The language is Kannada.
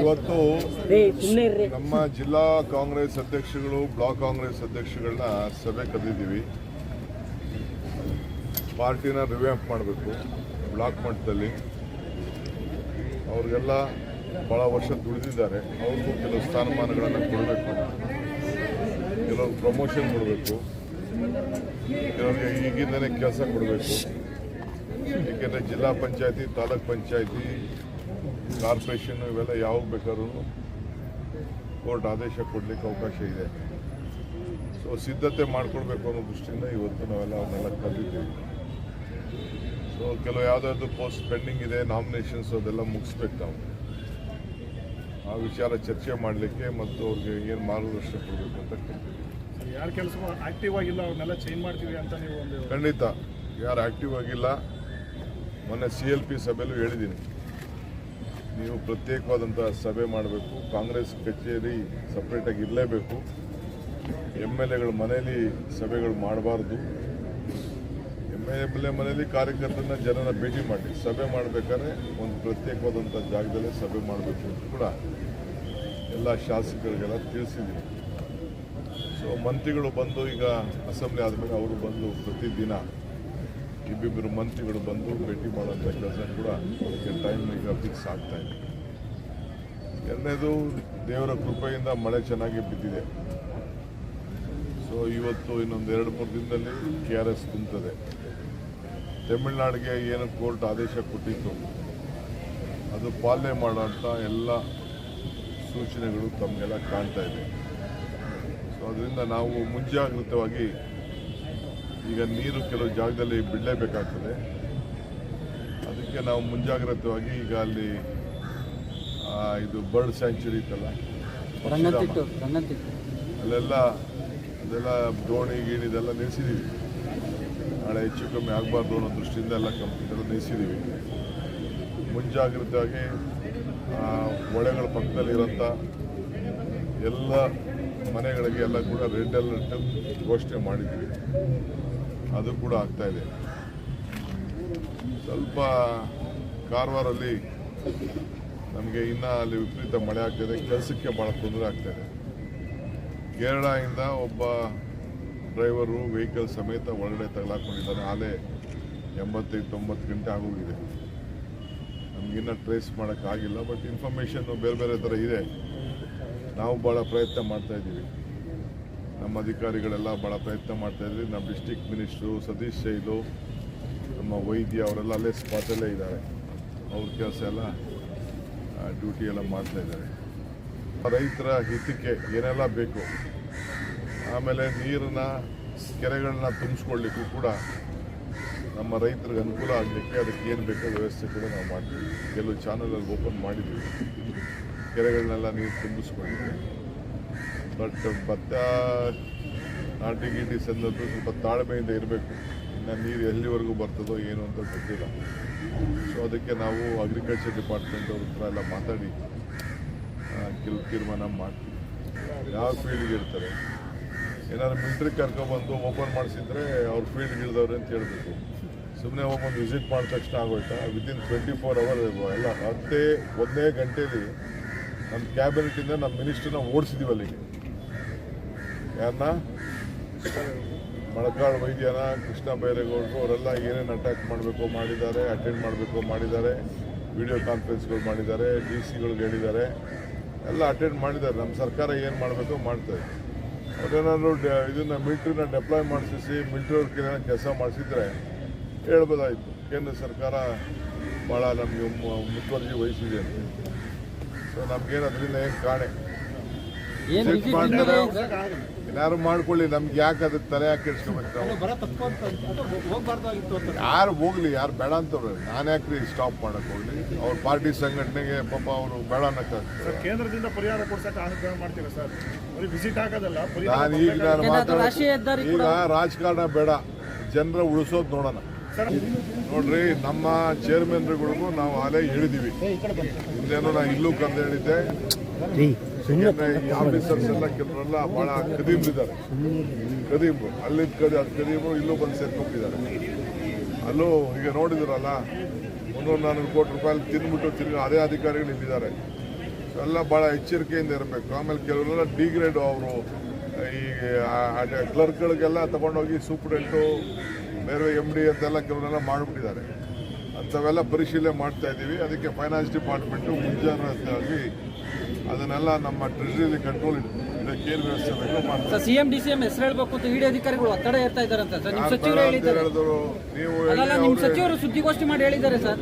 ಇವತ್ತು ನಮ್ಮ ಜಿಲ್ಲಾ ಕಾಂಗ್ರೆಸ್ ಅಧ್ಯಕ್ಷಗಳು ಬ್ಲಾಕ್ ಕಾಂಗ್ರೆಸ್ ಅಧ್ಯಕ್ಷಗಳನ್ನ ಸಭೆ ಕರೆದಿದ್ದೀವಿ. ಪಾರ್ಟಿನ ರಿವ್ಯಾಂಪ್ ಮಾಡಬೇಕು ಬ್ಲಾಕ್ ಮಟ್ಟದಲ್ಲಿ. ಅವ್ರಿಗೆಲ್ಲ ಭಾಳ ವರ್ಷ ದುಡಿದಿದ್ದಾರೆ. ಅವ್ರಿಗೂ ಕೆಲವು ಸ್ಥಾನಮಾನಗಳನ್ನು ಕೊಡಬೇಕು. ಕೆಲವು ಪ್ರಮೋಷನ್ ಕೊಡಬೇಕು. ಕೆಲವರಿಗೆ ಈಗಿಂದನೇ ಕೆಲಸ ಕೊಡಬೇಕು. ಏಕೆಂದರೆ ಜಿಲ್ಲಾ ಪಂಚಾಯತಿ, ತಾಲೂಕ್ ಪಂಚಾಯತಿ, ಕಾರ್ಪೊರೇಷನ್ ಇವೆಲ್ಲ ಯಾವಾಗ ಬೇಕಾದ್ರೂ ಕೋರ್ಟ್ ಆದೇಶ ಕೊಡಲಿಕ್ಕೆ ಅವಕಾಶ ಇದೆ. ಸೊ ಸಿದ್ಧತೆ ಮಾಡಿಕೊಡ್ಬೇಕು ಅನ್ನೋ ದೃಷ್ಟಿಯಿಂದ ಇವತ್ತು ನಾವೆಲ್ಲ ಅವನ್ನೆಲ್ಲ ಕಲಿತೀವಿ ಸೊ ಕೆಲವು ಯಾವುದಾದ್ರು ಪೋಸ್ಟ್ ಪೆಂಡಿಂಗ್ ಇದೆ ನಾಮಿನೇಷನ್ಸ್ ಅದೆಲ್ಲ ಮುಗಿಸ್ಬೇಕು ನಾವು. ವಿಚಾರ ಚರ್ಚೆ ಮಾಡಲಿಕ್ಕೆ ಮತ್ತು ಅವ್ರಿಗೆ ಏನು ಮಾರ್ಗದರ್ಶನ ಕೊಡಬೇಕು ಅಂತ ಕೇಳ್ತೀವಿ. ಯಾರು ಕೆಲಸ ಆಕ್ಟಿವ್ ಆಗಿಲ್ಲ ಅವ್ರನ್ನೆಲ್ಲ ಚೇಂಜ್ ಮಾಡ್ತೀವಿ ಅಂತ ನೀವು ಒಂದು ಖಂಡಿತ. ಯಾರು ಆಕ್ಟಿವ್ ಆಗಿಲ್ಲ ಮೊನ್ನೆ ಸಿ ಎಲ್ ಪಿ ಸಭೆಯಲ್ಲೂ ಹೇಳಿದ್ದೀನಿ ನೀವು ಪ್ರತ್ಯೇಕವಾದಂಥ ಸಭೆ ಮಾಡಬೇಕು ಕಾಂಗ್ರೆಸ್ ಕಚೇರಿ ಸಪ್ರೇಟಾಗಿ ಇರಲೇಬೇಕು. ಎಂ ಎಲ್ ಎಗಳ ಮನೆಯಲ್ಲಿ ಸಭೆಗಳು ಮಾಡಬಾರ್ದು. ಎ ಮನೆಯಲ್ಲಿ ಕಾರ್ಯಕರ್ತರನ್ನ ಜನರ ಭೇಟಿ ಮಾಡಿ, ಸಭೆ ಮಾಡಬೇಕಾದ್ರೆ ಒಂದು ಪ್ರತ್ಯೇಕವಾದಂಥ ಜಾಗದಲ್ಲೇ ಸಭೆ ಮಾಡಬೇಕು ಅಂತ ಕೂಡ ಎಲ್ಲ ಶಾಸಕರಿಗೆಲ್ಲ ತಿಳಿಸಿದ್ದೀನಿ. ಸೊ ಮಂತ್ರಿಗಳು ಬಂದು ಈಗ ಅಸೆಂಬ್ಲಿ ಆದಮೇಲೆ ಅವರು ಬಂದು ಪ್ರತಿದಿನ ಇಬ್ಬಿಬ್ಬರು ಮಂತ್ರಿಗಳು ಬಂದು ಭೇಟಿ ಮಾಡುವಂಥ ಕೆಲಸ ಕೂಡ ಅದಕ್ಕೆ ಟೈಮ್ ಈಗ ಫಿಕ್ಸ್ ಆಗ್ತಾ ಇದೆ. ಎರಡನೇದು, ದೇವರ ಕೃಪೆಯಿಂದ ಮಳೆ ಚೆನ್ನಾಗಿ ಬಿದ್ದಿದೆ. ಸೊ ಇವತ್ತು ಇನ್ನೊಂದು ಎರಡು, ಮೂರು ದಿನದಲ್ಲಿ ಕೆ ಆರ್ ಎಸ್ ತುಂಬುತ್ತದೆ ತಮಿಳುನಾಡಿಗೆ ಏನು ಕೋರ್ಟ್ ಆದೇಶ ಕೊಟ್ಟಿತ್ತು ಅದು ಪಾಲನೆ ಮಾಡೋಂಥ ಎಲ್ಲ ಸೂಚನೆಗಳು ತಮಗೆಲ್ಲ ಕಾಣ್ತಾ ಇದೆ. ಸೊ ಅದರಿಂದ ನಾವು ಮುಂಜಾಗ್ರತವಾಗಿ ಈಗ ನೀರು ಕೆಲವು ಜಾಗದಲ್ಲಿ ಬಿಡಲೇಬೇಕಾಗ್ತದೆ. ಅದಕ್ಕೆ ನಾವು ಮುಂಜಾಗ್ರತವಾಗಿ ಈಗ ಅಲ್ಲಿ ಇದು ಬರ್ಡ್ ಸ್ಯಾಂಚುರಿ ಇತ್ತಲ್ಲ ಅಲ್ಲೆಲ್ಲ ಅದೆಲ್ಲ ದೋಣಿ ಗೀಣಿದೆಲ್ಲ ನಿಲ್ಲಿಸಿದ್ದೀವಿ ನಾಳೆ ಹೆಚ್ಚು ಕಮ್ಮಿ ಆಗಬಾರ್ದು ಅನ್ನೋ ದೃಷ್ಟಿಯಿಂದ ಎಲ್ಲ ಕಂಪ್ನಿಗಳು ನಿಲ್ಲಿಸಿದ್ದೀವಿ ಮುಂಜಾಗ್ರತೆಯಾಗಿ ಹೊಳೆಗಳ ಪಕ್ಕದಲ್ಲಿರೋಂಥ ಎಲ್ಲ ಮನೆಗಳಿಗೆ ಎಲ್ಲ ಕೂಡ ರೆಡ್ ಅಲರ್ಟ್ ಘೋಷಣೆ ಮಾಡಿದ್ದೀವಿ. ಅದು ಕೂಡ ಆಗ್ತಾ ಇದೆ. ಸ್ವಲ್ಪ ಕಾರವಾರಲ್ಲಿ ನಮಗೆ ಇನ್ನೂ ಅಲ್ಲಿ ವಿಪರೀತ ಮಳೆ ಆಗ್ತಾಯಿದೆ ಕೆಲಸಕ್ಕೆ ಭಾಳ ತೊಂದರೆ ಆಗ್ತಾಯಿದೆ ಕೇರಳದಿಂದ ಒಬ್ಬ ಡ್ರೈವರು ವೆಹಿಕಲ್ ಸಮೇತ ಒಳಗಡೆ ತಗಲಾಕೊಂಡಿದ್ದಾರೆ. ಆಲೇ ಎಂಬತ್ತೈದು, ತೊಂಬತ್ತು ಗಂಟೆ ಆಗೋಗಿದೆ. ನಮಗಿನ್ನ ಟ್ರೇಸ್ ಮಾಡೋಕ್ಕಾಗಿಲ್ಲ, ಬಟ್ ಇನ್ಫಾರ್ಮೇಷನ್ನು ಬೇರೆ ಬೇರೆ ಥರ ಇದೆ. ನಾವು ಭಾಳ ಪ್ರಯತ್ನ ಮಾಡ್ತಾ ಇದ್ದೀವಿ. ನಮ್ಮ ಅಧಿಕಾರಿಗಳೆಲ್ಲ ಭಾಳ ಪ್ರಯತ್ನ ಮಾಡ್ತಾ ಇದ್ವಿ ನಮ್ಮ ಡಿಸ್ಟಿಕ್ ಮಿನಿಸ್ಟ್ರು ಸತೀಶ್ ಶೈಲು ನಮ್ಮ ವೈದ್ಯ ಅವರೆಲ್ಲ ಅಲ್ಲೇ ಸ್ಪಾಟಲ್ಲೇ ಇದ್ದಾರೆ. ಅವ್ರ ಕೆಲಸ ಎಲ್ಲ ಡ್ಯೂಟಿ ಎಲ್ಲ ಮಾಡ್ತಾ ಇದ್ದಾರೆ. ರೈತರ ಹಿತಕ್ಕೆ ಏನೆಲ್ಲ ಬೇಕು? ಆಮೇಲೆ ನೀರನ್ನ, ಕೆರೆಗಳನ್ನ ತುಂಬಿಸ್ಕೊಳ್ಳಿಕ್ಕೂ ಕೂಡ ನಮ್ಮ ರೈತರಿಗೆ ಅನುಕೂಲ ಆಗಲಿಕ್ಕೆ ಅದಕ್ಕೆ ಏನು ಬೇಕೋ ವ್ಯವಸ್ಥೆ ಕೂಡ ನಾವು ಮಾಡ್ತೀವಿ. ಕೆಲವು ಚಾನಲಲ್ಲಿ ಓಪನ್ ಮಾಡಿದ್ವಿ ಕೆರೆಗಳನ್ನೆಲ್ಲ ನೀರು ತುಂಬಿಸ್ಕೊಂಡಿದ್ವಿ ಬಟ್ ಭತ್ತ, ನಾಟಿ ಗೀಟಿ ಸಂದರ್ಭ ಸ್ವಲ್ಪ ತಾಳ್ಮೆಯಿಂದ ಇರಬೇಕು. ಇನ್ನು ನೀರು ಎಲ್ಲಿವರೆಗೂ ಬರ್ತದೋ ಏನು ಅಂತ ಗೊತ್ತಿಲ್ಲ. ಸೊ ಅದಕ್ಕೆ ನಾವು ಅಗ್ರಿಕಲ್ಚರ್ ಡಿಪಾರ್ಟ್ಮೆಂಟ್ ಅವ್ರ ಹತ್ರ ಎಲ್ಲ ಮಾತಾಡಿ ಕೆಲವು ತೀರ್ಮಾನ ಮಾಡ್ತೀವಿ. ಯಾವ ಫೀಲ್ಡ್ಗೆ ಇರ್ತಾರೆ? ಏನಾದ್ರು ಮಿಲ್ಟ್ರಿ ಕರ್ಕೊಬಂದು ಓಪನ್ ಮಾಡಿಸಿದ್ರೆ ಅವ್ರ ಫೀಲ್ಡ್ ಇಳಿದವ್ರೆ ಅಂತ ಹೇಳ್ಬೇಕು. ಸುಮ್ಮನೆ ಒಬ್ಬ ವಿಸಿಟ್ ಮಾಡಿದ ತಕ್ಷಣ ಆಗೋಯ್ತಾ? ವಿತಿನ್ ಟ್ವೆಂಟಿ ಫೋರ್ ಅವರ್ ಎಲ್ಲ ಹತ್ತೇ, ಒಂದೇ ಗಂಟೆಯಲ್ಲಿ ನಮ್ಮ ಕ್ಯಾಬಿನೆಟಿಂದ ನಮ್ಮ ಮಿನಿಸ್ಟರ್ನ ಓಡಿಸಿದೀವಿ ಅಲ್ಲಿಗೆ. ಯಾರನ್ನ ಮಳಕಾಳು ವೈದ್ಯನ, ಕೃಷ್ಣ ಬೈರೇಗೌಡರು, ಅವರೆಲ್ಲ ಏನೇನು ಅಟ್ಯಾಕ್ ಮಾಡಬೇಕು, ಮಾಡಿದ್ದಾರೆ ಅಟೆಂಡ್ ಮಾಡಬೇಕು, ಮಾಡಿದ್ದಾರೆ ವಿಡಿಯೋ ಕಾನ್ಫರೆನ್ಸ್ಗಳು ಮಾಡಿದ್ದಾರೆ ಡಿ ಸಿಗಳಿಗೆ ಹೇಳಿದ್ದಾರೆ. ಎಲ್ಲ ಅಟೆಂಡ್ ಮಾಡಿದ್ದಾರೆ. ನಮ್ಮ ಸರ್ಕಾರ ಏನು ಮಾಡಬೇಕು ಮಾಡ್ತಾರೆ ಅವ್ರೇನಾದ್ರು ಡ- ಇದನ್ನ ಮಿಲ್ಟ್ರಿನ ಡೆಪ್ಲಾಯ್ ಮಾಡಿಸಿ ಮಿಲ್ಟ್ರಿ ಅವ್ರ ಏನಾದ್ರು ಕೆಲಸ ಮಾಡಿಸಿದ್ರೆ ಹೇಳ್ಬೋದಾಯಿತು. ಕೇಂದ್ರ ಸರ್ಕಾರ ಭಾಳ ನಮಗೆ ಮುತುವರ್ಜಿ ವಹಿಸಿದೆ ಅಂತ. ಸೊ ನಮಗೇನು ಅದರಿಂದ ಏನು ಕಾಣೆ? ಮಾಡ್ತಾರೆ. ಮಾಡ್ಕೊಳ್ಳಿ ನಮ್ಗೆ ಯಾಕೆ ಅದಕ್ಕೆ ತಲೆ ಯಾಕೆ ಯಾರು ಹೋಗ್ಲಿ ಯಾರು ಬೇಡ ಅಂತ ನಾನು ಯಾಕ್ರಿ ಸ್ಟಾಪ್ ಮಾಡಕ್ ಹೋಗ್ಲಿ? ಅವ್ರ ಪಾರ್ಟಿ ಸಂಘಟನೆಗೆ ಪಾಪ ಅವರು ಬೇಡ ಸರ್ ಕೇಂದ್ರದಿಂದ ಪರಿಹಾರ ಕೊಡ್ಸಕ್ಕೆ ಮಾಡ್ತೀರಾ ಸರ್? ಬರೀ ವಿಸಿಟ್ ಆಗೋದಲ್ಲ ನಾನು ಈಗ ನಾನು ಮಾತಾಡ ಈಗ ರಾಜಕಾರಣ ಬೇಡ. ಜನರ ಉಳಿಸೋದು ನೋಡೋಣ. ನೋಡ್ರಿ ನಮ್ಮ ಚೇರ್ಮನ್ರುಗಳಿಗೂ ನಾವು ಆಲೇ ಹೇಳಿದೀವಿ. ಹಿಂದೇನೋ ನಾ ಇಲ್ಲೂ ಕರೆದು ಹೇಳಿದ್ದೆ. ಈ ಆಫೀಸರ್ಸ್ ಎಲ್ಲ ಕೆಲವರೆಲ್ಲ ಬಹಳ ಕದೀಮ್ರಿದ್ದಾರೆ. ಕದೀಮ್ರು ಅಲ್ಲಿದ್ದ ಕದಿ ಅದು ಕದೀಮ್ರು ಇಲ್ಲೂ ಬಂದು ಸೇರ್ಕೊಂಡಿದ್ದಾರೆ ಅಲ್ಲೂ ಈಗ ನೋಡಿದ್ರಲ್ಲ ಒಂದೊಂದು ನಾನ್ನೂರು ಕೋಟಿ ರೂಪಾಯಿ ತಿಂದ್ಬಿಟ್ಟು ತಿರುಗಿ ಅದೇ ಅಧಿಕಾರಿಗಳು ಇಲ್ಲಿದ್ದಾರೆ. ಎಲ್ಲ ಭಾಳ ಎಚ್ಚರಿಕೆಯಿಂದ ಇರಬೇಕು. ಆಮೇಲೆ ಕೆಲವರೆಲ್ಲ ಡಿಗ್ರೇಡ್ ಅವರು. ಈ ಕ್ಲರ್ಕ್ಗಳಿಗೆಲ್ಲ ತಗೊಂಡೋಗಿ ಸೂಪ್ರೆಂಟು ಬೇರೆ ಎಂ ಡಿ ಅಂತೆಲ್ಲ ಕೆಲವರೆಲ್ಲ ಮಾಡಿಬಿಟ್ಟಿದ್ದಾರೆ. ಅಂಥವೆಲ್ಲ ಪರಿಶೀಲನೆ ಮಾಡ್ತಾ ಇದ್ದೀವಿ. ಅದಕ್ಕೆ ಫೈನಾನ್ಸ್ ಡಿಪಾರ್ಟ್ಮೆಂಟು ಮುಂಜಾಗ್ರತೆಯಾಗಿ ಅದನ್ನೆಲ್ಲ ನಮ್ಮ ಟ್ರೆಜರಿಲಿ ಕಂಟ್ರೋಲ್ ಇದಕ್ಕೆ ಏನು ವ್ಯವಸ್ಥೆ ಬೇಕೋ ಮಾಡ್ತಾರೆ sir CM D C M ಹೆಸರು ಹೇಳ್ಬೇಕು ಅಂತ ಇಡಿ ಅಧಿಕಾರಿಗಳು ಒತ್ತಡ ಇರ್ತಾ ಅಂತ. ಸರ್ ನಿಮ್ಮ ಸಚಿವರು ಹೇಳಿದ್ದಾರೆ. ಹೇಳಿದ್ರು ನೀವು ನಿಮ್ಮ ಸಚಿವರು ಸುದ್ದಿಗೋಷ್ಠಿ ಮಾಡಿ ಹೇಳಿದ್ದಾರೆ ಸರ್.